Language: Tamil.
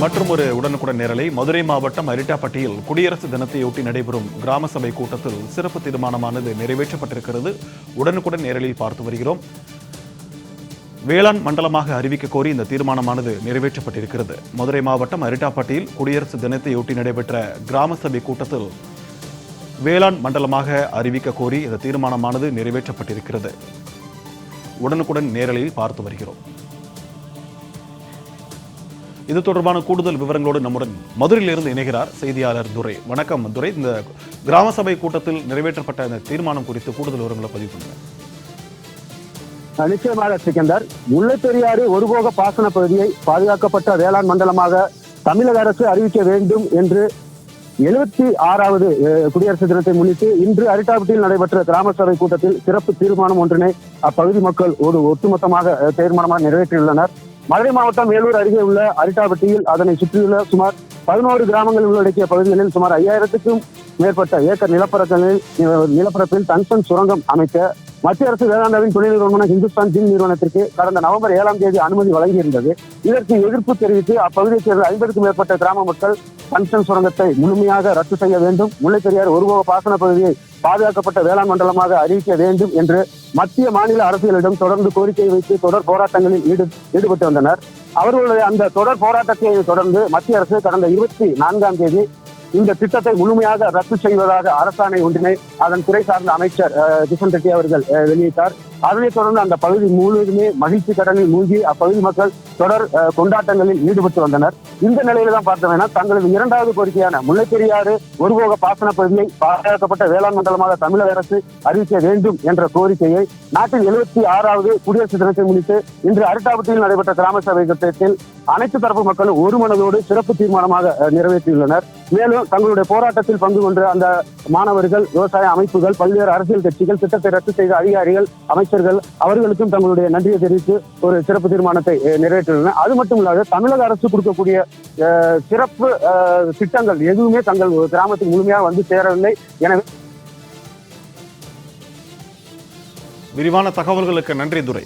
மற்றும் ஒரு உடனுக்குடன் நேரலை. மதுரை மாவட்டம் அரிட்டாப்பட்டியில் குடியரசு தினத்தையொட்டி நடைபெறும் கிராம சபை கூட்டத்தில் சிறப்பு தீர்மானமானது நிறைவேற்றப்பட்டிருக்கிறது. உடனுக்குடன் நேரலில் பார்த்து வருகிறோம். வேளாண் மண்டலமாக அறிவிக்க கோரி இந்த தீர்மானமானது நிறைவேற்றப்பட்டிருக்கிறது. மதுரை மாவட்டம் அரிட்டாப்பட்டியில் குடியரசு தினத்தையொட்டி நடைபெற்ற கிராம சபை கூட்டத்தில் வேளாண் மண்டலமாக அறிவிக்க கோரி இந்த தீர்மானமானது நிறைவேற்றப்பட்டிருக்கிறது. உடனுக்குடன் நேரலில் பார்த்து வருகிறோம். இது தொடர்பான கூடுதல் விவரங்களோடு நம்முடன் மதுரையிலிருந்து இணைகிறார் செய்தியாளர் துரை. வணக்கம் துரை. இந்த கிராம சபை கூட்டத்தில் நிறைவேற்றப்பட்ட இந்த தீர்மானம் குறித்து கூடுதல் விவரங்களை பதிவு பண்ணுங்க. நிச்சயமாக சிக்கந்தர். முல்லைப்பெரியாறு ஒருபோக பாசன பகுதியை பாதுகாக்கப்பட்ட வேளாண் மண்டலமாக தமிழக அரசு அறிவிக்க வேண்டும் என்று எழுபத்தி ஆறாவது குடியரசு தினத்தை முன்னிட்டு இன்று அரிட்டாபட்டியில் நடைபெற்ற கிராம சபை கூட்டத்தில் சிறப்பு தீர்மானம் ஒன்றினை அப்பகுதி மக்கள் ஒரு ஒட்டுமொத்தமாக தீர்மானமாக நிறைவேற்றியுள்ளனர். மதுரை மாவட்டம் வேலூர் அருகே உள்ள அரிட்டாபட்டியில் அதனை சுற்றியுள்ள சுமார் பதினோரு கிராமங்கள் உள்ளடக்கிய பகுதிகளில் சுமார் ஐயாயிரத்துக்கும் மேற்பட்ட ஏக்கர் நிலப்பரப்பில் நிலப்பரப்பில் டங்ஸ்டன் சுரங்கம் அமைக்க மத்திய அரசு வேதாந்தாவின் துணை நிறுவனமான ஹிந்துஸ்தான் ஜிம் நிறுவனத்திற்கு கடந்த நவம்பர் ஏழாம் தேதி அனுமதி வழங்கியிருந்தது. இதற்கு எதிர்ப்பு தெரிவித்து அப்பகுதியைச் சேர்ந்த ஐம்பதுக்கும் மேற்பட்ட கிராம மக்கள் டங்ஸ்டன் சுரங்கத்தை முழுமையாக ரத்து செய்ய வேண்டும். முல்லைப்பெரியார் ஒருபோக பாசன பகுதியை பாதுகாக்கப்பட்ட வேளாண் மண்டலமாக அறிவிக்க வேண்டும் என்று மத்திய மாநில அரசுகளிடம் தொடர்ந்து கோரிக்கை வைத்து தொடர் போராட்டங்களில் ஈடு ஈடுபட்டு வந்தனர். அவர்களுடைய அந்த தொடர் போராட்டத்தை தொடர்ந்து மத்திய அரசு கடந்த இருபத்தி நான்காம் தேதி இந்த திட்டத்தை முழுமையாக ரத்து செய்வதாக அரசாணை ஒன்றினை அதன் துறை சார்ந்த அமைச்சர் கிஷன் ரெட்டி அவர்கள் வெளியிட்டார். அதனைத் தொடர்ந்து அந்த பகுதி முழுவதுமே மகிழ்ச்சி கடலில் மூழ்கி அப்பகுதி மக்கள் தொடர் கொண்டாட்டங்களில் ஈடுபட்டு வந்தனர். இந்த நிலையில தான் பார்த்தோம்னா தங்களது இரண்டாவது கோரிக்கையான முல்லைப்பெரியாறு ஒருபோக பாசன பகுதியை பாதுகாக்கப்பட்ட வேளாண் மண்டலமாக தமிழக அரசு அறிவிக்க வேண்டும் என்ற கோரிக்கையை நாட்டின் எழுபத்தி ஆறாவது குடியரசு தினத்தை முன்னிட்டு இன்று அரிட்டாபட்டியில் நடைபெற்ற கிராம சபை கூட்டத்தில் அனைத்து தரப்பு மக்களும் ஒரு மனதோடு சிறப்பு தீர்மானமாக நிறைவேற்றியுள்ளனர். மேலும் தங்களுடைய போராட்டத்தில் பங்கு கொண்ட அந்த மாணவர்கள் விவசாய அமைப்புகள் பல்வேறு அரசியல் கட்சிகள் திட்டத்தை ரத்து செய்த அதிகாரிகள் அமைச்சர்கள் அவர்களுக்கும் தங்களுடைய நன்றியை தெரிவித்து ஒரு சிறப்பு தீர்மானத்தை நிறைவேற்றியுள்ளனர். அது மட்டும் இல்லாத தமிழக அரசு கொடுக்கக்கூடிய அஹ், சிறப்பு அஹ், திட்டங்கள் எதுவுமே தங்கள் கிராமத்துக்கு முழுமையாக வந்து சேரவில்லை. எனவே விரிவான தகவல்களுக்கு நன்றி துரை.